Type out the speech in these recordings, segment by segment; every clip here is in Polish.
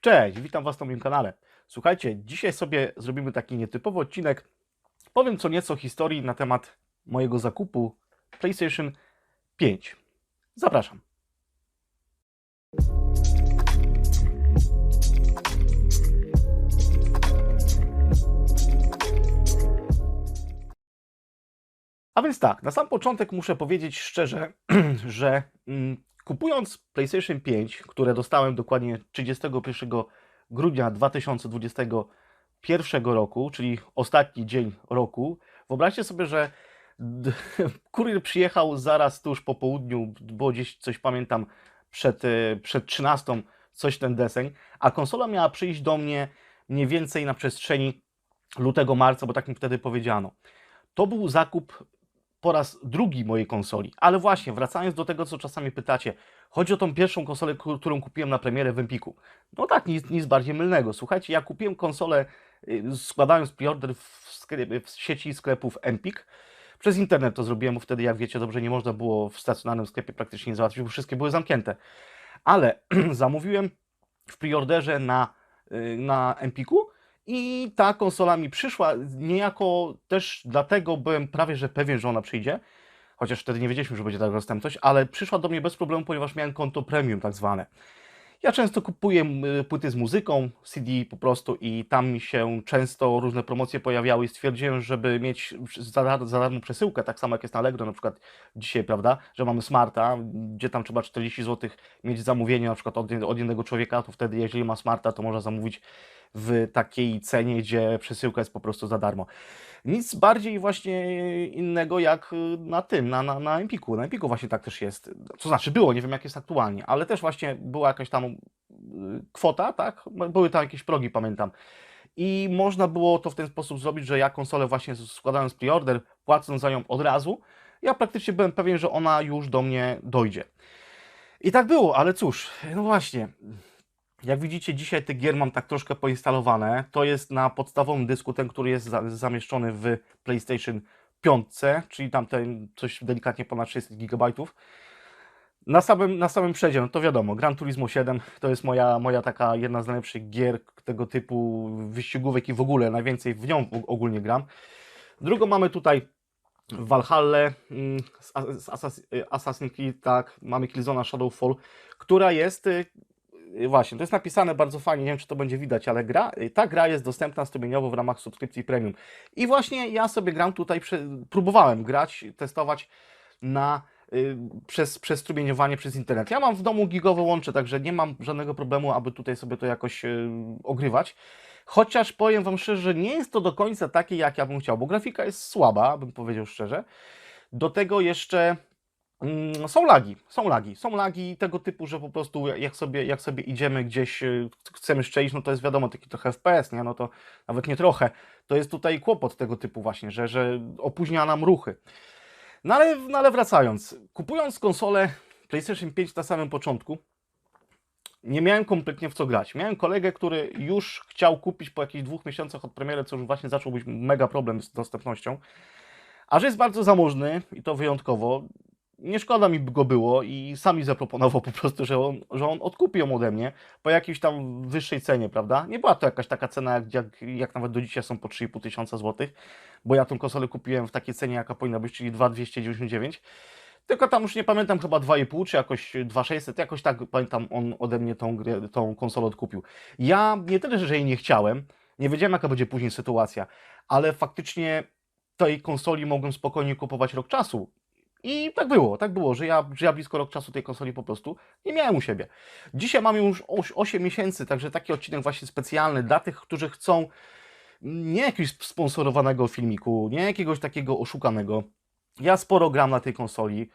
Cześć, witam Was na moim kanale. Słuchajcie, dzisiaj sobie zrobimy taki nietypowy odcinek. Powiem co nieco historii na temat mojego zakupu PlayStation 5. Zapraszam. A więc tak, na sam początek muszę powiedzieć szczerze, że mm, kupując PlayStation 5, które dostałem dokładnie 31 grudnia 2021 roku, czyli ostatni dzień roku, wyobraźcie sobie, że kurier przyjechał zaraz tuż po południu, bo gdzieś coś pamiętam przed, e, przed 13, coś ten deseń, a konsola miała przyjść do mnie mniej więcej na przestrzeni lutego, marca, bo tak mi wtedy powiedziano. To był zakup po raz drugi mojej konsoli. Ale właśnie, wracając do tego, co czasami pytacie, chodzi o tą pierwszą konsolę, którą kupiłem na premierę w Empiku. No tak, nic, nic bardziej mylnego. Słuchajcie, ja kupiłem konsolę y, składając preorder w, w sieci sklepów Empik. Przez internet to zrobiłem, bo wtedy, jak wiecie dobrze, nie można było w stacjonarnym sklepie praktycznie załatwić, bo wszystkie były zamknięte. Ale zamówiłem w preorderze na, y, na Empiku i ta konsola mi przyszła, niejako też dlatego byłem prawie że pewien, że ona przyjdzie, chociaż wtedy nie wiedzieliśmy, że będzie taka dostępność, ale przyszła do mnie bez problemu, ponieważ miałem konto premium tak zwane. Ja często kupuję y, płyty z muzyką, CD po prostu i tam mi się często różne promocje pojawiały i stwierdziłem, żeby mieć za, za darmo przesyłkę, tak samo jak jest na Allegro na przykład dzisiaj, prawda, że mamy Smarta, gdzie tam trzeba 40 zł mieć zamówienie na przykład od, od jednego człowieka, to wtedy jeżeli ma Smarta, to można zamówić w takiej cenie, gdzie przesyłka jest po prostu za darmo. Nic bardziej właśnie innego jak na tym, na, na, na Empiku. Na Empiku właśnie tak też jest. To znaczy było, nie wiem jak jest aktualnie, ale też właśnie była jakaś tam y, kwota, tak? Były tam jakieś progi, pamiętam. I można było to w ten sposób zrobić, że ja konsolę właśnie składając preorder, płacąc za nią od razu, ja praktycznie byłem pewien, że ona już do mnie dojdzie. I tak było, ale cóż, no właśnie. Jak widzicie, dzisiaj tych gier mam tak troszkę poinstalowane. To jest na podstawowym dysku, ten, który jest za, zamieszczony w PlayStation 5, czyli tam ten coś delikatnie ponad 600 GB. Na samym, na samym przedzie, no to wiadomo, Gran Turismo 7 to jest moja, moja taka jedna z najlepszych gier tego typu wyścigówek i w ogóle najwięcej w nią ogólnie gram. Drugą mamy tutaj Valhalla mm, Assassin's Creed, tak, mamy Killzona Shadowfall, która jest y, właśnie, to jest napisane bardzo fajnie, nie wiem czy to będzie widać, ale gra, y, ta gra jest dostępna stumieniowo w ramach subskrypcji premium. I właśnie ja sobie gram tutaj, próbowałem grać, testować na y, przez, przez strumieniowanie przez internet. Ja mam w domu gigowe łącze, także nie mam żadnego problemu, aby tutaj sobie to jakoś y, ogrywać. Chociaż powiem Wam szczerze, że nie jest to do końca takie, jak ja bym chciał, bo grafika jest słaba, bym powiedział szczerze. Do tego jeszcze są lagi, są lagi, są lagi tego typu, że po prostu jak sobie, jak sobie idziemy gdzieś, y, chcemy szczelić, no to jest wiadomo taki trochę FPS, nie? No to nawet nie trochę. To jest tutaj kłopot tego typu właśnie, że, że opóźnia nam ruchy. No ale, no ale wracając, kupując konsolę PlayStation 5 na samym początku, nie miałem kompletnie w co grać. Miałem kolegę, który już chciał kupić po jakichś dwóch miesiącach od premiery, co już właśnie zaczął być mega problem z dostępnością. A że jest bardzo zamożny i to wyjątkowo, nie szkoda mi go było i sam mi zaproponował po prostu, że on, że on odkupi ją ode mnie po jakiejś tam wyższej cenie, prawda? Nie była to jakaś taka cena, jak, jak, jak nawet do dzisiaj są po 3,5 tysiąca złotych, bo ja tą konsolę kupiłem w takiej cenie, jaka powinna być, czyli 2,299. Tylko tam już nie pamiętam, chyba 2,5 czy jakoś 2,600, jakoś tak pamiętam, on ode mnie tą, grę, tą konsolę odkupił. Ja nie tyle, że jej nie chciałem, nie wiedziałem jaka będzie później sytuacja, ale faktycznie tej konsoli mogłem spokojnie kupować rok czasu. I tak było, tak było, że ja, że ja blisko rok czasu tej konsoli po prostu nie miałem u siebie. Dzisiaj mam już 8 miesięcy, także taki odcinek właśnie specjalny dla tych, którzy chcą nie jakiegoś sponsorowanego filmiku, nie jakiegoś takiego oszukanego. Ja sporo gram na tej konsoli.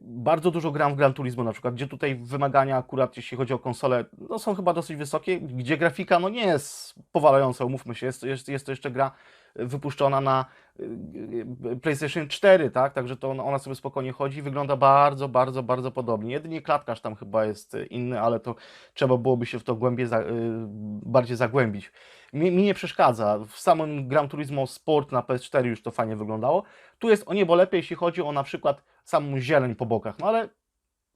Bardzo dużo gram w Gran Turismo na przykład, gdzie tutaj wymagania akurat jeśli chodzi o konsolę, no są chyba dosyć wysokie, gdzie grafika no nie jest powalająca, umówmy się, jest, jest, jest to jeszcze gra wypuszczona na y, PlayStation 4, tak, także to ona, ona sobie spokojnie chodzi, wygląda bardzo, bardzo, bardzo podobnie. Jedynie klatkarz tam chyba jest inny, ale to trzeba byłoby się w to głębiej, za, y, bardziej zagłębić. Mi, mi nie przeszkadza, w samym Gran Turismo Sport na PS4 już to fajnie wyglądało. Tu jest o niebo lepiej, jeśli chodzi o na przykład samą zieleń po bokach, no ale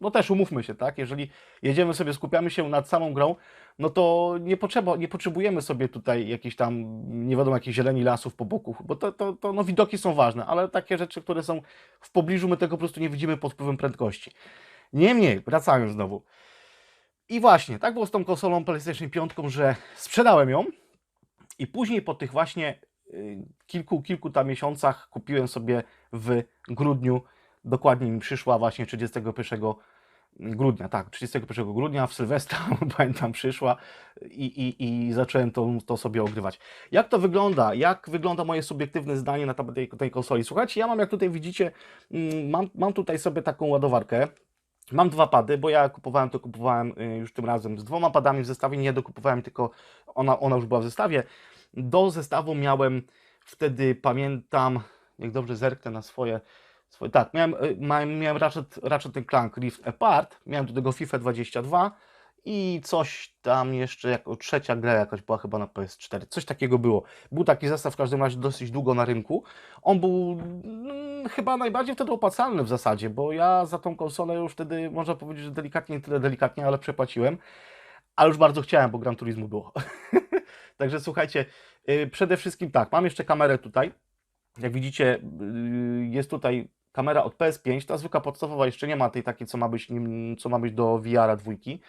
no też umówmy się, tak? Jeżeli jedziemy sobie, skupiamy się nad samą grą, no to nie, potrzeba, nie potrzebujemy sobie tutaj jakichś tam, nie wiadomo, jakichś zieleni lasów po boku, bo to, to, to no, widoki są ważne, ale takie rzeczy, które są w pobliżu, my tego po prostu nie widzimy pod wpływem prędkości. Niemniej, wracając znowu. I właśnie, tak było z tą konsolą PlayStation 5, że sprzedałem ją i później po tych właśnie y, kilku, kilku tam miesiącach kupiłem sobie w grudniu, dokładnie mi przyszła właśnie 31 grudnia, tak, 31 grudnia w Sylwestra, pamiętam, przyszła i, i, i zacząłem to, to sobie ogrywać. Jak to wygląda? Jak wygląda moje subiektywne zdanie na temat tej, tej konsoli? Słuchajcie, ja mam, jak tutaj widzicie, mm, mam, mam tutaj sobie taką ładowarkę, Mam dwa pady, bo ja kupowałem to kupowałem y, już tym razem z dwoma padami w zestawie, nie dokupowałem, tylko ona, ona już była w zestawie. Do zestawu miałem wtedy, pamiętam, jak dobrze zerknę na swoje, swoje tak, miałem, y, miałem, miałem Ratchet, Ratchet Clank Rift Apart, miałem do tego FIFA 22 i coś tam jeszcze, jako trzecia gra jakaś była chyba na PS4, coś takiego było. Był taki zestaw w każdym razie dosyć długo na rynku. On był mm, chyba najbardziej wtedy opłacalny w zasadzie, bo ja za tą konsolę już wtedy, można powiedzieć, że delikatnie, nie tyle delikatnie, ale przepłaciłem. Ale już bardzo chciałem, bo Gran Turismo było. Także słuchajcie, yy, przede wszystkim tak, mam jeszcze kamerę tutaj. Jak widzicie, yy, jest tutaj kamera od PS5, ta zwykła podstawowa jeszcze nie ma tej takiej, co ma być, nim, co ma być do VR-a dwójki.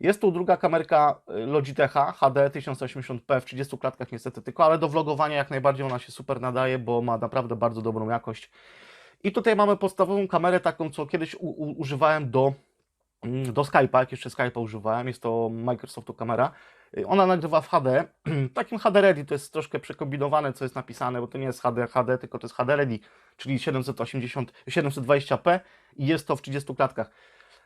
Jest tu druga kamerka y, Logitecha HD 1080p w 30 klatkach niestety tylko, ale do vlogowania jak najbardziej ona się super nadaje, bo ma naprawdę bardzo dobrą jakość. I tutaj mamy podstawową kamerę taką, co kiedyś u, u, używałem do, mm, do Skype'a, jak jeszcze Skype'a używałem, jest to Microsoftu kamera. Y, ona nagrywa w HD, takim HD Ready, to jest troszkę przekombinowane, co jest napisane, bo to nie jest HD, HD, tylko to jest HD Ready, czyli 780, 720p i jest to w 30 klatkach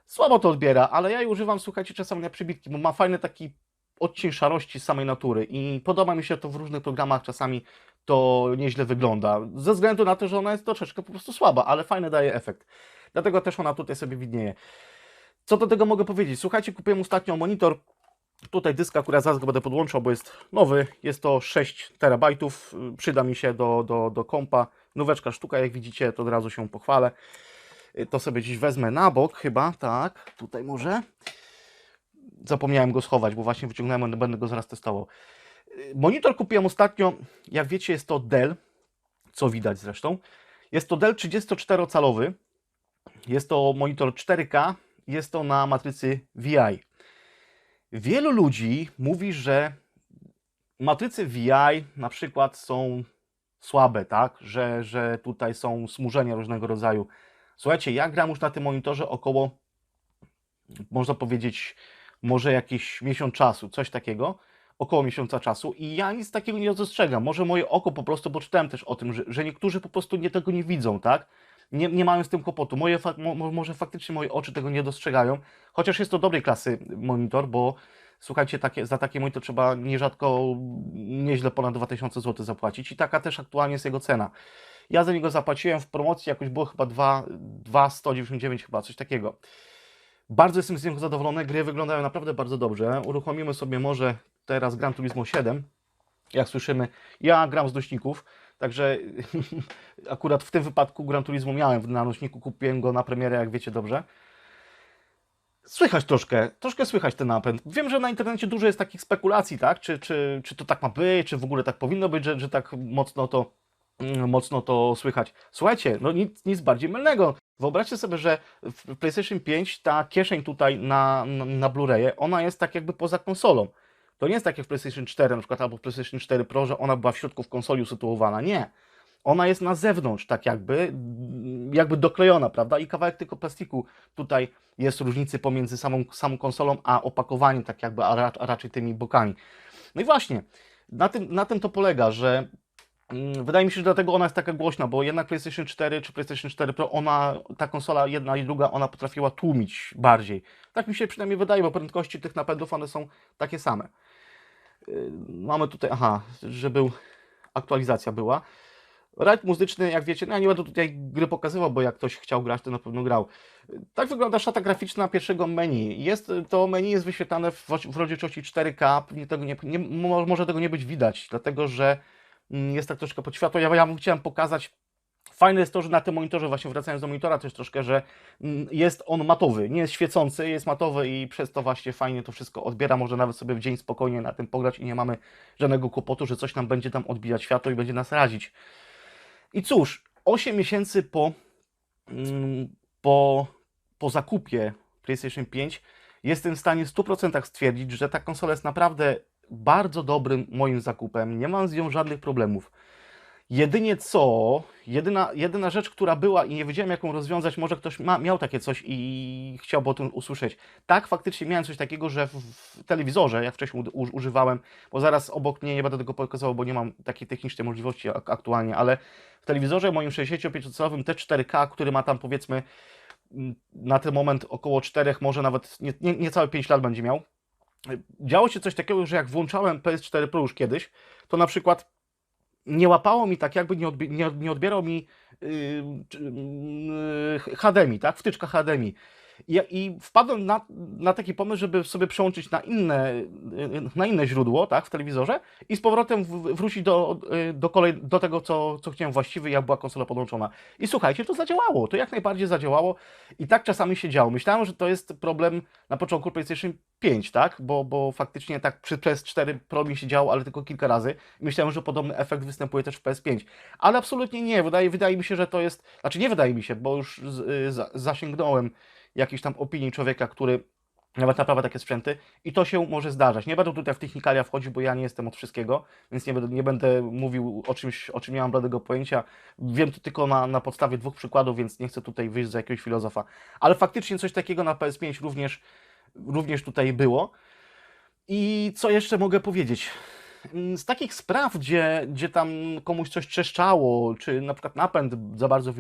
słabo to odbiera, ale ja je używam, słuchajcie, czasami na przybitki, bo ma fajny taki odcień szarości samej natury i podoba mi się to w różnych programach, czasami to nieźle wygląda, ze względu na to, że ona jest troszeczkę po prostu słaba, ale fajny daje efekt. Dlatego też ona tutaj sobie widnieje. Co do tego mogę powiedzieć? Słuchajcie, kupiłem ostatnio monitor, tutaj dysk akurat zaraz go będę podłączał, bo jest nowy, jest to 6 terabajtów, przyda mi się do, do, do kompa, noweczka sztuka, jak widzicie, to od razu się pochwalę. Y, to sobie dziś wezmę na bok chyba, tak, tutaj może. Zapomniałem go schować, bo właśnie wyciągnąłem, będę go zaraz testował. Y, monitor kupiłem ostatnio, jak wiecie jest to Dell, co widać zresztą. Jest to Dell 34-calowy, jest to monitor 4K, jest to na matrycy VI. Wielu ludzi mówi, że matrycy VI na przykład są słabe, tak? Że, że tutaj są smużenia różnego rodzaju. Słuchajcie, ja gram już na tym monitorze około, można powiedzieć, może jakiś miesiąc czasu, coś takiego, około miesiąca czasu i ja nic takiego nie dostrzegam. Może moje oko po prostu, bo czytałem też o tym, że, że niektórzy po prostu nie, tego nie widzą, tak? Nie, nie mają z tym kłopotu. Moje, mo, może faktycznie moje oczy tego nie dostrzegają, chociaż jest to dobrej klasy monitor, bo słuchajcie, takie, za takie monitor trzeba nierzadko nieźle ponad 2000 zł zapłacić i taka też aktualnie jest jego cena. Ja za niego zapłaciłem w promocji, jakoś było chyba 2,199 chyba, coś takiego. Bardzo jestem z niego zadowolony, gry wyglądają naprawdę bardzo dobrze. Uruchomimy sobie może teraz Gran Turismo 7. Jak słyszymy, ja gram z nośników, także akurat w tym wypadku Gran Turismo miałem na nośniku, kupiłem go na premierę, jak wiecie dobrze. Słychać troszkę, troszkę słychać ten napęd. Wiem, że na internecie dużo jest takich spekulacji, tak? Czy, czy, czy to tak ma być, czy w ogóle tak powinno być, że, że tak mocno to Mm, mocno to słychać. Słuchajcie, no nic, nic bardziej mylnego. Wyobraźcie sobie, że w PlayStation 5 ta kieszeń tutaj na, na, na Blu-raye, ona jest tak jakby poza konsolą. To nie jest tak jak w PlayStation 4 na przykład, albo w PlayStation 4 Pro, że ona była w środku w konsoli usytuowana. Nie. Ona jest na zewnątrz, tak jakby, jakby doklejona, prawda? I kawałek tylko plastiku tutaj jest różnicy pomiędzy samą, samą konsolą, a opakowaniem, tak jakby, a, a raczej tymi bokami. No i właśnie, na tym, na tym to polega, że Mm, wydaje mi się, że dlatego ona jest taka głośna, bo jednak PlayStation 4 czy PlayStation 4 Pro, ona, ta konsola jedna i druga, ona potrafiła tłumić bardziej. Tak mi się przynajmniej wydaje, bo prędkości tych napędów one są takie same. Y, mamy tutaj, aha, że był, aktualizacja była. Rajd muzyczny, jak wiecie, no ja nie będę tutaj gry pokazywał, bo jak ktoś chciał grać, to na pewno grał. Tak wygląda szata graficzna pierwszego menu. Jest, to menu jest wyświetlane w, w rozdzielczości 4K, pewnie tego nie, nie, może tego nie być widać, dlatego że Mm, jest tak troszkę pod światło. Ja, ja chciałem pokazać Fajne jest to, że na tym monitorze, właśnie wracając do monitora też troszkę, że mm, jest on matowy, nie jest świecący, jest matowy i przez to właśnie fajnie to wszystko odbiera. Można nawet sobie w dzień spokojnie na tym pograć i nie mamy żadnego kłopotu, że coś nam będzie tam odbijać światło i będzie nas razić. I cóż, 8 miesięcy po, mm, po, po zakupie PlayStation 5 jestem w stanie w 100% stwierdzić, że ta konsola jest naprawdę bardzo dobrym moim zakupem. Nie mam z nią żadnych problemów. Jedynie co, jedyna, jedyna rzecz, która była i nie wiedziałem, jak ją rozwiązać, może ktoś ma, miał takie coś i chciałby o tym usłyszeć. Tak, faktycznie miałem coś takiego, że w, w telewizorze, jak wcześniej u, używałem, bo zaraz obok mnie, nie będę tego pokazywał, bo nie mam takiej technicznej możliwości ak aktualnie, ale w telewizorze moim 65-calowym T4K, który ma tam powiedzmy na ten moment około 4, może nawet nie, nie, niecałe 5 lat będzie miał, działo się coś takiego, że jak włączałem PS4 Pro już kiedyś, to na przykład nie łapało mi tak, jakby nie, odbi nie, nie odbierał mi yy, yy, HDMI, tak? Wtyczka HDMI. I, I wpadłem na, na taki pomysł, żeby sobie przełączyć na inne, na inne źródło, tak, w telewizorze i z powrotem wrócić do, do, kolej, do tego, co, co chciałem właściwy, jak była konsola podłączona. I słuchajcie, to zadziałało, to jak najbardziej zadziałało i tak czasami się działo. Myślałem, że to jest problem na początku PlayStation 5, tak, bo, bo faktycznie tak przy PS4 Pro się działo, ale tylko kilka razy. Myślałem, że podobny efekt występuje też w PS5, ale absolutnie nie. Wydaje, wydaje mi się, że to jest, znaczy nie wydaje mi się, bo już z, z, zasięgnąłem jakiejś tam opinii człowieka, który nawet naprawia takie sprzęty i to się może zdarzać. Nie będę tutaj w technikalia wchodzić, bo ja nie jestem od wszystkiego, więc nie będę, nie będę mówił o czymś, o czym nie mam bladego pojęcia. Wiem to tylko na, na podstawie dwóch przykładów, więc nie chcę tutaj wyjść za jakiegoś filozofa. Ale faktycznie coś takiego na PS5 również, również tutaj było. I co jeszcze mogę powiedzieć? Mm, z takich spraw, gdzie, gdzie tam komuś coś trzeszczało, czy na przykład napęd za bardzo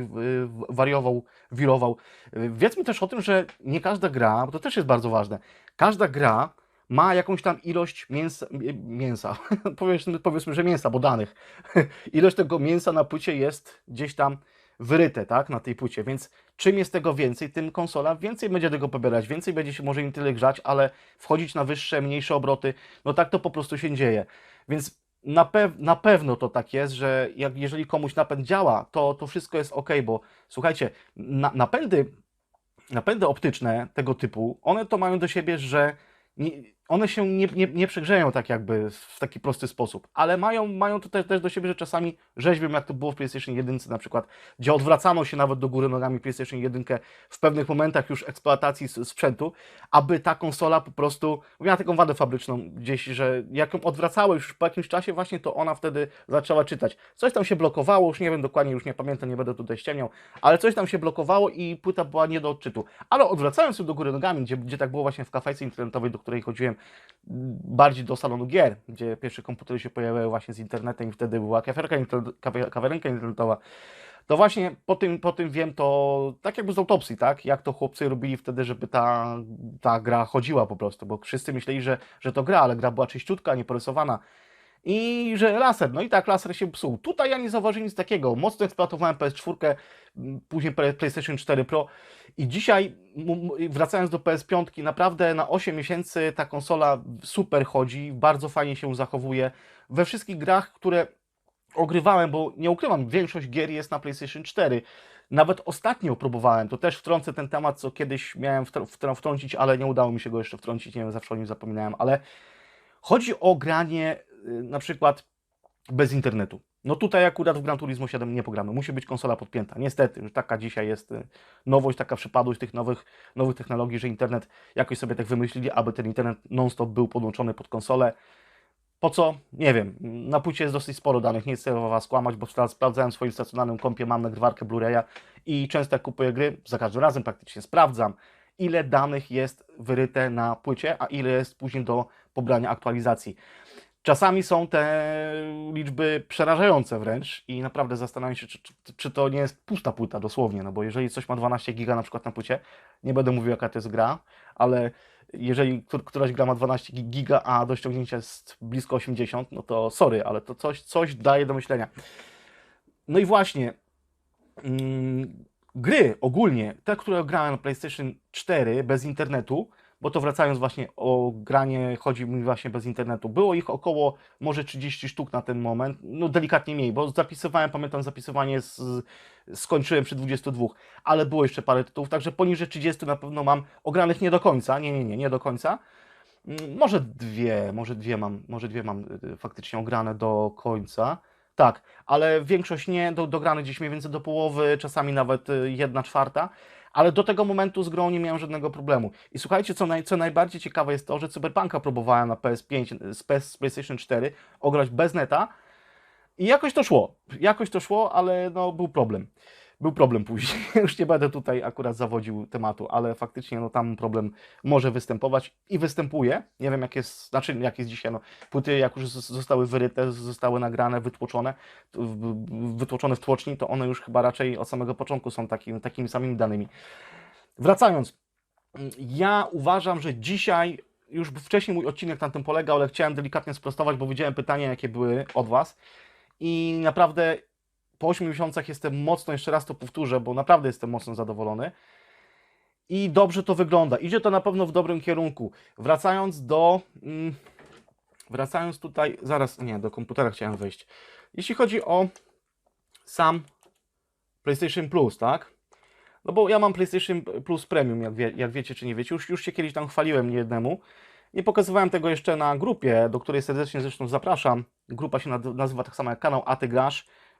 wariował, wirował, wiedzmy też o tym, że nie każda gra, bo to też jest bardzo ważne, każda gra ma jakąś tam ilość mięsa, mięsa. powiedzmy, powiedzmy, że mięsa, bo danych. ilość tego mięsa na płycie jest gdzieś tam wyryte, tak, na tej płycie, więc czym jest tego więcej, tym konsola więcej będzie tego pobierać, więcej będzie się może im tyle grzać, ale wchodzić na wyższe, mniejsze obroty, no tak to po prostu się dzieje. Więc na, pew na pewno to tak jest, że jak, jeżeli komuś napęd działa, to, to wszystko jest ok, bo słuchajcie, na, napędy, napędy optyczne tego typu, one to mają do siebie, że nie, one się nie, nie, nie przegrzeją tak jakby w taki prosty sposób, ale mają, mają to też, też do siebie, że czasami rzeźbią, jak to było w PlayStation 1 na przykład, gdzie odwracano się nawet do góry nogami PlayStation 1 w pewnych momentach już eksploatacji sprzętu, aby ta konsola po prostu miała taką wadę fabryczną gdzieś, że jak ją odwracało już po jakimś czasie właśnie, to ona wtedy zaczęła czytać. Coś tam się blokowało, już nie wiem dokładnie, już nie pamiętam, nie będę tutaj ściemniał, ale coś tam się blokowało i płyta była nie do odczytu. Ale odwracając ją do góry nogami, gdzie, gdzie tak było właśnie w kafejce internetowej, do której chodziłem bardziej do salonu gier, gdzie pierwsze komputery się pojawiały właśnie z internetem i wtedy była kawiarka, kawiarenka internetowa. To właśnie po tym, po tym wiem to tak jakby z autopsji, tak? Jak to chłopcy robili wtedy, żeby ta, ta gra chodziła po prostu, bo wszyscy myśleli, że, że to gra, ale gra była czyściutka, nieporysowana i że laser, no i tak laser się psuł. Tutaj ja nie zauważyłem nic takiego. Mocno eksploatowałem PS4, później PlayStation 4 Pro i dzisiaj wracając do PS5, naprawdę na 8 miesięcy ta konsola super chodzi, bardzo fajnie się zachowuje. We wszystkich grach, które ogrywałem, bo nie ukrywam, większość gier jest na PlayStation 4. Nawet ostatnio próbowałem, to też wtrącę ten temat, co kiedyś miałem wtrącić, ale nie udało mi się go jeszcze wtrącić, nie wiem, zawsze o nim zapominałem, ale chodzi o granie na przykład bez internetu. No tutaj akurat w Gran Turismo 7 nie pogramy. Musi być konsola podpięta. Niestety, już taka dzisiaj jest y, nowość, taka przypadłość tych nowych, nowych technologii, że internet jakoś sobie tak wymyślili, aby ten internet non-stop był podłączony pod konsolę. Po co? Nie wiem. Na płycie jest dosyć sporo danych, nie chcę Was skłamać, bo sprawdzałem w swoim stacjonarnym kompie, mam nagrywarkę Blu-raya i często jak kupuję gry, za każdym razem praktycznie sprawdzam, ile danych jest wyryte na płycie, a ile jest później do pobrania aktualizacji. Czasami są te liczby przerażające wręcz i naprawdę zastanawiam się, czy, czy, czy, to nie jest pusta płyta dosłownie, no bo jeżeli coś ma 12 giga na przykład na płycie, nie będę mówił jaka to jest gra, ale jeżeli któraś gra ma 12 giga, a do ściągnięcia jest blisko 80, no to sorry, ale to coś, coś daje do myślenia. No i właśnie, mm, gry ogólnie, te, które grałem na PlayStation 4 bez internetu, bo to wracając właśnie o granie, chodzi mi właśnie bez internetu. Było ich około może 30 sztuk na ten moment, no delikatnie mniej, bo zapisywałem, pamiętam zapisywanie z, skończyłem przy 22, ale było jeszcze parę tytułów, także poniżej 30 na pewno mam ogranych nie do końca, nie, nie, nie, nie do końca. Mm, Może dwie, może dwie mam, może dwie mam y, faktycznie ograne do końca. Tak, ale większość nie, do, dograne gdzieś mniej więcej do połowy, czasami nawet y, jedna czwarta, ale do tego momentu z grą nie miałem żadnego problemu. I słuchajcie, co, naj, co najbardziej ciekawe jest to, że Cyberpunka próbowałem na PS5, z, PS, z PlayStation 4 ograć bez neta i jakoś to szło, jakoś to szło, ale no był problem. Był problem później, już nie będę tutaj akurat zawodził tematu, ale faktycznie no, tam problem może występować i występuje. Nie wiem jak jest, znaczy jak jest dzisiaj, no, płyty jak już zostały wyryte, zostały nagrane, wytłoczone, wytłoczone w tłoczni, to one już chyba raczej od samego początku są taki, takimi samymi danymi. Wracając, ja uważam, że dzisiaj, już wcześniej mój odcinek na tym polegał, ale chciałem delikatnie sprostować, bo widziałem pytania, jakie były od Was i naprawdę po 8 miesiącach jestem mocno, jeszcze raz to powtórzę, bo naprawdę jestem mocno zadowolony. I dobrze to wygląda. Idzie to na pewno w dobrym kierunku. Wracając do. Mm, wracając tutaj. Zaraz, nie, do komputera chciałem wejść. Jeśli chodzi o sam PlayStation Plus, tak? No bo ja mam PlayStation Plus Premium, jak, wie, jak wiecie czy nie wiecie. Już, już się kiedyś tam chwaliłem niejednemu. Nie pokazywałem tego jeszcze na grupie, do której serdecznie zresztą zapraszam. Grupa się nazywa tak samo jak kanał A.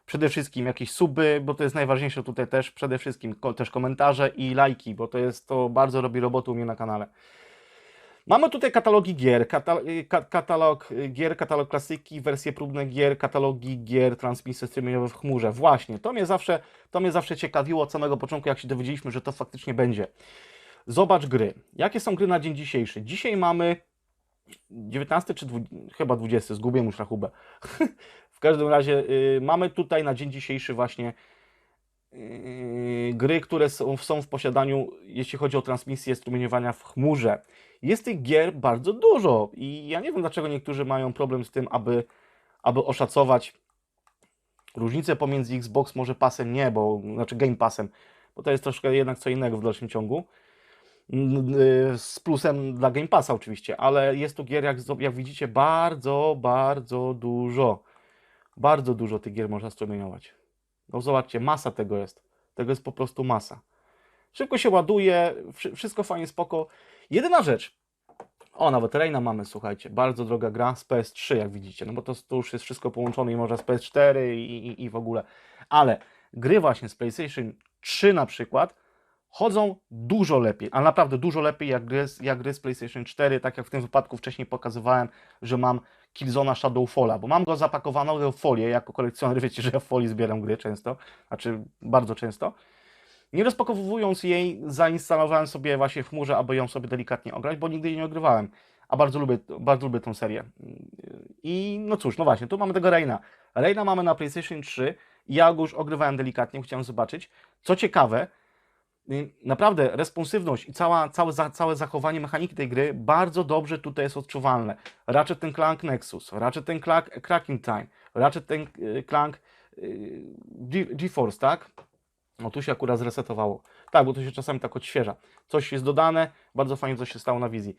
Przede wszystkim jakieś suby, bo to jest najważniejsze tutaj też, przede wszystkim ko- też komentarze i lajki, bo to jest, to bardzo robi roboty u mnie na kanale. Mamy tutaj katalogi gier, y, ka, katalog y, gier, katalog klasyki, wersje próbne gier, katalogi gier, transmisje streamingowe w chmurze. Właśnie, to mnie zawsze, to mnie zawsze ciekawiło od samego początku, jak się dowiedzieliśmy, że to faktycznie będzie. Zobacz gry. Jakie są gry na dzień dzisiejszy? Dzisiaj mamy 19 czy 20, chyba 20, zgubiłem już rachubę. każdym razie y, mamy tutaj na dzień dzisiejszy właśnie y, gry, które są, są w posiadaniu, jeśli chodzi o transmisję strumieniowania w chmurze. Jest tych gier bardzo dużo i ja nie wiem, dlaczego niektórzy mają problem z tym, aby, aby oszacować różnicę pomiędzy Xbox może pasem, nie, bo znaczy Game Passem, bo to jest troszkę jednak co innego w dalszym ciągu. Z plusem dla Game Passa oczywiście, ale jest tu gier, jak, jak widzicie, bardzo, bardzo dużo. Bardzo dużo tych gier można strumieniować. No zobaczcie, masa tego jest. Tego jest po prostu masa. Szybko się ładuje, wszy- wszystko fajnie, spoko. Jedyna rzecz, o nawet Reina mamy, słuchajcie, bardzo droga gra z PS3, jak widzicie, no bo to, to już jest wszystko połączone i można z PS4 i, i, i w ogóle. Ale gry właśnie z PlayStation 3 na przykład chodzą dużo lepiej, a naprawdę dużo lepiej jak gry, jak gry z PlayStation 4, tak jak w tym wypadku wcześniej pokazywałem, że mam Killzona Shadowfalla, bo mam go zapakowanego w folię, jako kolekcjoner, wiecie, że ja w folii zbieram gry często, znaczy bardzo często. Nie rozpakowując jej, zainstalowałem sobie właśnie w chmurze, aby ją sobie delikatnie ograć, bo nigdy jej nie ogrywałem. A bardzo lubię, bardzo lubię tą serię. I no cóż, no właśnie, tu mamy tego Reina. Reina mamy na PlayStation 3. Ja go już ogrywałem delikatnie, chciałem zobaczyć. Co ciekawe, naprawdę responsywność i cała, całe, całe zachowanie mechaniki tej gry bardzo dobrze tutaj jest odczuwalne. Ratchet ten Clank Nexus, Ratchet ten Clank Cracking Time, Ratchet ten y, Clank y, Ge- GeForce, tak? No tu się akurat zresetowało. Tak, bo to się czasami tak odświeża. Coś jest dodane, bardzo fajnie coś się stało na wizji.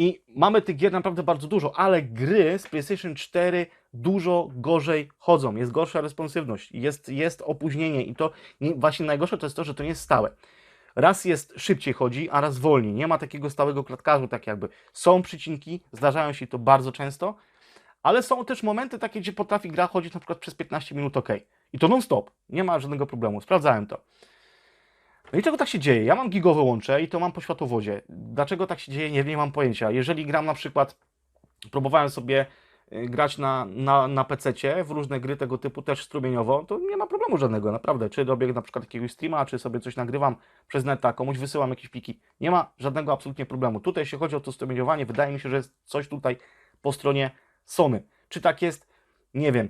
I mamy tych gier naprawdę bardzo dużo, ale gry z PlayStation 4 dużo gorzej chodzą. Jest gorsza responsywność, jest, jest opóźnienie i to nie, właśnie najgorsze to jest to, że to nie jest stałe. Raz jest szybciej chodzi, a raz wolniej. Nie ma takiego stałego klatkarzu, tak jakby. Są przycinki, zdarzają się to bardzo często, ale są też momenty takie, gdzie potrafi gra chodzić na przykład przez 15 minut ok. I to non-stop. Nie ma żadnego problemu. Sprawdzałem to. No i czego tak się dzieje? Ja mam gigowe łącze i to mam po światłowodzie. Dlaczego tak się dzieje? Nie, nie mam pojęcia. Jeżeli gram na przykład, próbowałem sobie y, grać na, na, na PC-cie w różne gry tego typu też strumieniowo, to nie ma problemu żadnego, naprawdę. Czy robię na przykład jakiegoś streama, czy sobie coś nagrywam przez neta, komuś wysyłam jakieś pliki. Nie ma żadnego absolutnie problemu. Tutaj jeśli chodzi o to strumieniowanie, wydaje mi się, że jest coś tutaj po stronie Sony. Czy tak jest? Nie wiem.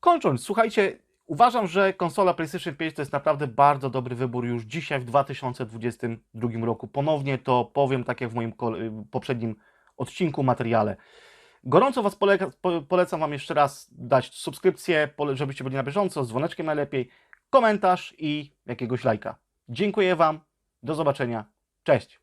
Kończąc, słuchajcie, uważam, że konsola PlayStation 5 to jest naprawdę bardzo dobry wybór już dzisiaj w 2022 roku. Ponownie to powiem, tak jak w moim poprzednim odcinku, materiale. Gorąco Was polega, po, polecam Wam jeszcze raz dać subskrypcję, żebyście byli na bieżąco, z dzwoneczkiem najlepiej, komentarz i jakiegoś lajka. Dziękuję Wam, do zobaczenia, cześć!